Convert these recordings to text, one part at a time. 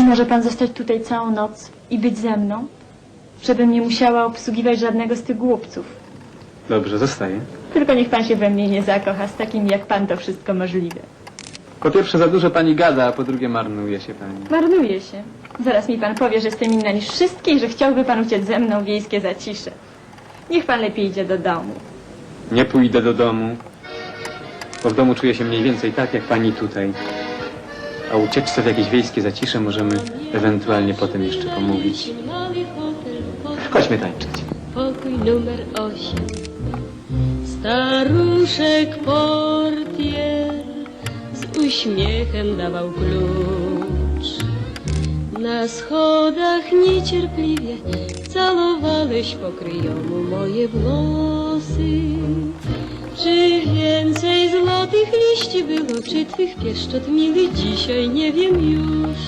Czy może pan zostać tutaj całą noc i być ze mną? Żebym nie musiała obsługiwać żadnego z tych głupców. Dobrze, zostaję. Tylko niech pan się we mnie nie zakocha, z takim jak pan to wszystko możliwe. Po pierwsze za dużo pani gada, a po drugie marnuje się pani. Marnuje się. Zaraz mi pan powie, że jestem inna niż wszystkie i że chciałby pan uciec ze mną w wiejskie zacisze. Niech pan lepiej idzie do domu. Nie pójdę do domu, bo w domu czuję się mniej więcej tak, jak pani tutaj. A ucieczce w jakieś wiejskie zacisze możemy ewentualnie potem jeszcze pomówić. Chodźmy tańczyć. pokój numer 8. Staruszek portier z uśmiechem dawał klucz. Na schodach niecierpliwie calowałeś pokryjomu moje włosy. Czy więcej złotych liści było, czy twych pieszczot miły dzisiaj, nie wiem już.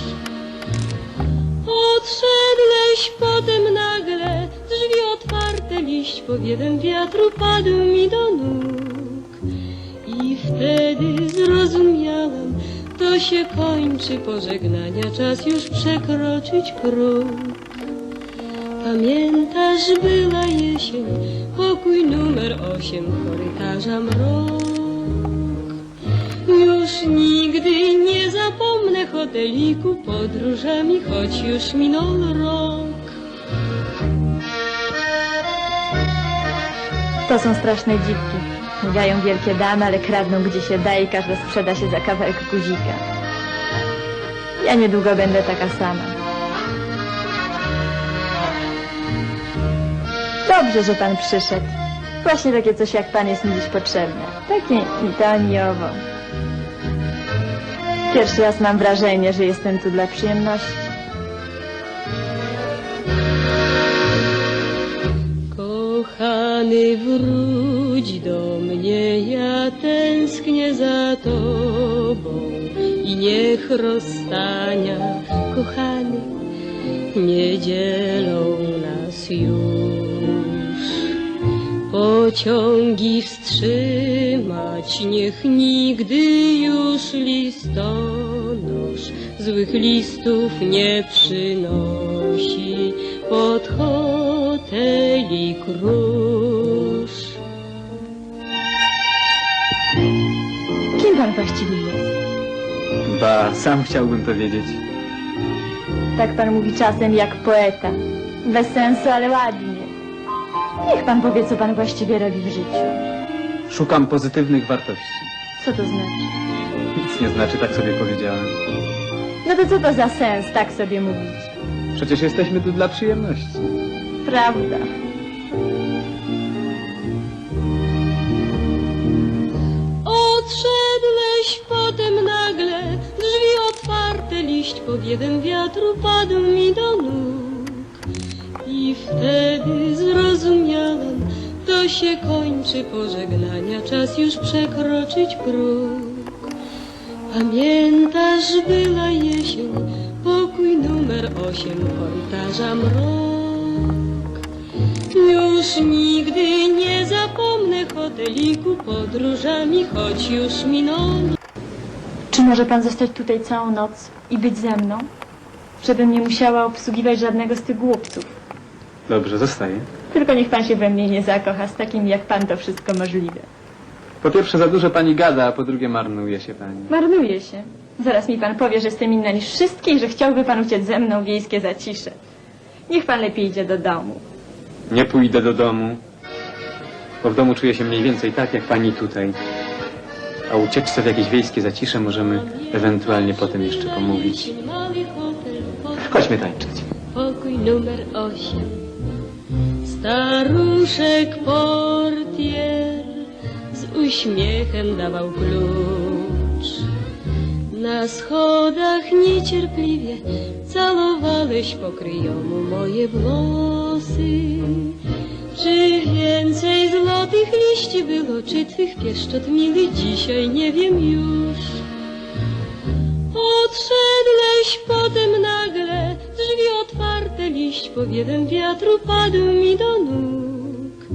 Odszedłeś potem nagle, drzwi otwarte, liść powiewem wiatru padł mi do nóg. I wtedy zrozumiałam, to się kończy pożegnania, czas już przekroczyć próg. Pamiętasz, była jesień, pokój numer osiem, korytarza mrok. Już nigdy nie zapomnę hoteliku podróżami, choć już minął rok. To są straszne dziwki. Migają wielkie damy, ale kradną gdzie się da i każda sprzeda się za kawałek guzika. Ja niedługo będę taka sama. Dobrze, że pan przyszedł. Właśnie takie coś jak pan jest mi dziś potrzebne. Takie ni to, ni owo. Pierwszy raz mam wrażenie, że jestem tu dla przyjemności. Kochany, wróć do mnie, ja tęsknię za tobą i niech rozstania, kochany, nie dzielą nas już. Pociągi wstrzymać, niech nigdy już listonosz złych listów nie przynosi pod hoteli krusz. Kim pan właściwie jest? Ba, sam chciałbym to wiedzieć. Tak pan mówi czasem jak poeta. Bez sensu, ale ładnie. Niech pan powie, co pan właściwie robi w życiu. Szukam pozytywnych wartości. Co to znaczy? Nic nie znaczy, tak sobie powiedziałem. No to co to za sens tak sobie mówić? Przecież jesteśmy tu dla przyjemności. Prawda. Odszedłeś potem nagle, drzwi otwarte, liść powiewem wiatru padł mi do nóg. I wtedy zrozumiałam, to się kończy pożegnania, czas już przekroczyć próg. Pamiętasz, była jesień, pokój numer osiem, korytarza mrok. Już nigdy nie zapomnę hoteliku podróżami, choć już minął Czy może pan zostać tutaj całą noc i być ze mną? Żebym nie musiała obsługiwać żadnego z tych głupców. Dobrze, zostaję. Tylko niech pan się we mnie nie zakocha, z takim jak pan to wszystko możliwe. Po pierwsze za dużo pani gada, a po drugie marnuje się pani. Marnuje się. Zaraz mi pan powie, że jestem inna niż wszystkie i że chciałby pan uciec ze mną w wiejskie zacisze. Niech pan lepiej idzie do domu. Nie pójdę do domu, bo w domu czuję się mniej więcej tak, jak pani tutaj. A ucieczce w jakieś wiejskie zacisze możemy ewentualnie potem jeszcze pomówić. Chodźmy tańczyć. pokój numer 8. Staruszek portier z uśmiechem dawał klucz. Na schodach niecierpliwie calowałeś pokryjomu moje włosy. Czy więcej złotych liści było, czy twych pieszczot miły dzisiaj, nie wiem już. Odszedłeś potem nagle, liść powiewem wiatru padł mi do nóg.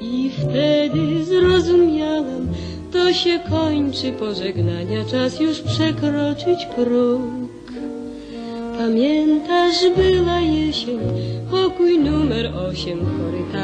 I wtedy zrozumiałam, to się kończy pożegnania, czas już przekroczyć próg. Pamiętasz, była jesień, pokój numer osiem, korytarz.